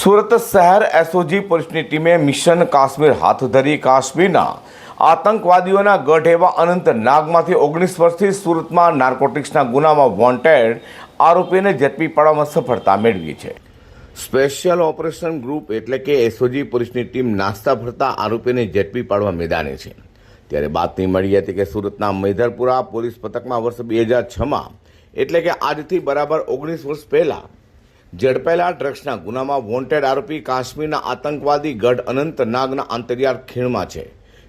સુરત શહેર એસઓજી પોલીસની ટીમે મિશન કાશ્મીર હાથ ધરી કાશ્મીરના આતંકવાદીઓના ગઢ એવા અનંતનાગમાંથી ઓગણીસ વર્ષથી સુરતમાં નાર્કોટિક્સના ગુનામાં વોન્ટેડ આરોપીને ઝડપી પાડવામાં સફળતા મેળવી છે. સ્પેશિયલ ઓપરેશન ગ્રુપ એટલે કે એસઓજી પોલીસની ટીમ નાસ્તા ભરતા આરોપીને ઝડપી પાડવા મેદાને છે. ત્યારે બાતમી મળી હતી કે સુરતના મૈધરપુરા પોલીસ પથકમાં વર્ષ બે હજાર છમાં એટલે કે આજથી બરાબર ઓગણીસ વર્ષ પહેલા ઝડપાયેલા ડ્રગ્સના ગુનામાં વોન્ટેડ આરોપી કાશ્મીરના આતંકવાદી ગઢ અનંત નાગના ખીણમાં છે.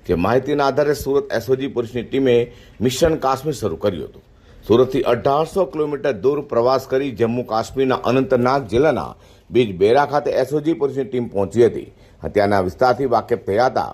જે માહિતીના આધારે સુરત એસઓજી પોલીસની ટીમે મિશન કાશ્મીર શરૂ કર્યું હતું. સુરતથી અઢારસો કિલોમીટર દૂર પ્રવાસ કરી જમ્મુ કાશ્મીરના અનંતનાગ જિલ્લાના બીજ બેરા ખાતે એસઓજી પોલીસની ટીમ પહોંચી હતી. ત્યાંના વિસ્તારથી વાકેફ થયા હતા.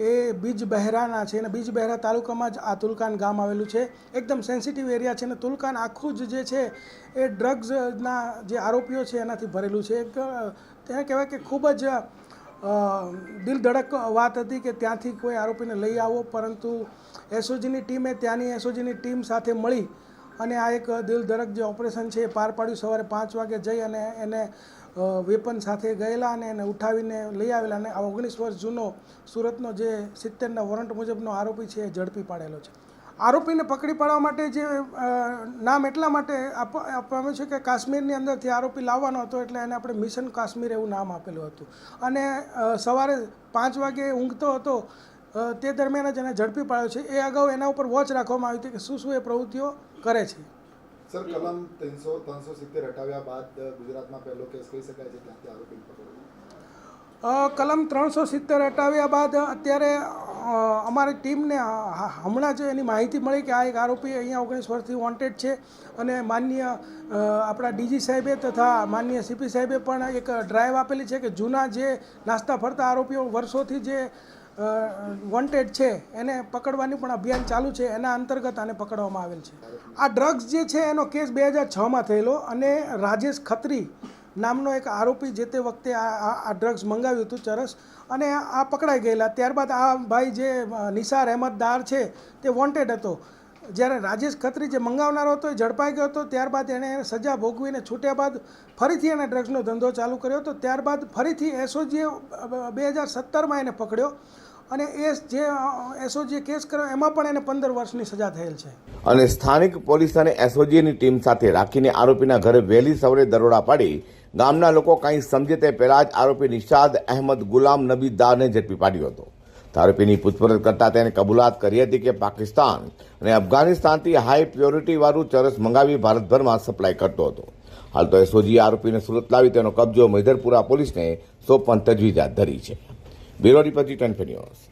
એ બીજ બહેરાના છે અને બીજ બહેરા તાલુકામાં જ આ તુલકાન ગામ આવેલું છે. એકદમ સેન્સિટિવ એરિયા છે અને તુલકાન આખું જ જે છે એ ડ્રગ્સના જે આરોપીઓ છે એનાથી ભરેલું છે. એક તેને કહેવાય કે ખૂબ જ દિલ ધડક વાત હતી કે ત્યાંથી કોઈ આરોપીને લઈ આવો, પરંતુ એસઓજીની ટીમે ત્યાંની એસઓજીની ટીમ સાથે મળી અને આ એક દિલ ધડક જે ઓપરેશન છે એ પાર પાડ્યું. સવારે પાંચ વાગે જઈ અને એને વેપન સાથે ગયેલા અને એને ઉઠાવીને લઈ આવેલા અને આ ઓગણીસ વર્ષ જૂનો સુરતનો જે સિત્તેરના વોરંટ મુજબનો આરોપી છે એ ઝડપી પાડેલો છે. આરોપીને પકડી પાડવા માટે જે નામ એટલા માટે આપ- આપવામાં છે કે કાશ્મીરની અંદરથી આરોપી લાવવાનો હતો એટલે એને આપણે મિશન કાશ્મીર એવું નામ આપેલું હતું. અને સવારે પાંચ વાગે ઊંઘતો હતો તે દરમિયાન જ એને ઝડપી પાડ્યો છે. એ અગાઉ એના ઉપર વોચ રાખવામાં આવી હતી કે શું શું એ પ્રવૃત્તિઓ કરે છે. સર, કલમ ત્રણસો ત્રણસો સિત્તેર હટાવ્યા બાદ ગુજરાતમાં પહેલો કેસ કહી શકાય છે ત્યાંથી આરોપી કલમ ત્રણસો સિત્તેર હટાવ્યા બાદ અત્યારે અમારી ટીમને હમણાં જ એની માહિતી મળી કે આ એક આરોપી અહીંયા ઓગણીસ વર્ષથી વોન્ટેડ છે અને માનનીય આપણા ડીજી સાહેબે તથા માન્ય સીપી સાહેબે પણ એક ડ્રાઈવ આપેલી છે કે જૂના જે નાસ્તા ફરતા આરોપીઓ, વર્ષોથી જે વોન્ટેડ છે, એને પકડવાની પણ અભિયાન ચાલુ છે, એના અંતર્ગત આને પકડવામાં આવેલ છે. આ ડ્રગ્સ જે છે, એનો કેસ બે હજાર છમાં થયેલો અને રાજેશ ખત્રી નામનો એક આરોપી જે તે વખતે આ ડ્રગ્સ મંગાવ્યું હતું ચરસ અને આ પકડાઈ ગયેલા. ત્યારબાદ આ ભાઈ જે નિશાર નિસાર અહેમદ દાર છે, તે વોન્ટેડ હતો. જ્યારે રાજેશ ખત્રી જે મંગાવનારો હતો એ ઝડપાઈ ગયો હતો, ત્યારબાદ એણે સજા ભોગવીને છૂટ્યા બાદ ફરીથી એણે ડ્રગ્સનો ધંધો ચાલુ કર્યો હતો. ત્યારબાદ ફરીથી એસઓજીએ બે હજાર સત્તરમાં એને પકડ્યો અને એ જે એસઓજીએ કેસ કર્યો, એમાં પણ એને પંદર વર્ષની સજા થયેલ છે. અને સ્થાનિક પોલીસ અને એસઓજીની ટીમ સાથે રાખીને આરોપીના ઘરે વહેલી સવારે દરોડા પાડી ગામના લોકો કંઈ સમજે તે પહેલા જ આરોપી નિશાદ અહેમદ ગુલામ નબી દારને ઝડપી પાડ્યો હતો. આરોપીની પૂછપરછ કરતા તેને કબૂલાત કરી હતી કે પાકિસ્તાન અને અફઘાનિસ્તાનથી હાઈ પ્યોરિટી વાળું ચરસ મંગાવી ભારતભરમાં સપ્લાય કરતો હતો. હાલ તો એસઓજી આરોપીને સુરત લાવી તેનો કબજો મૈધરપુરા પોલીસને સોંપવાની તજવીજ હાથ ધરી છે. Bureau report Zee news.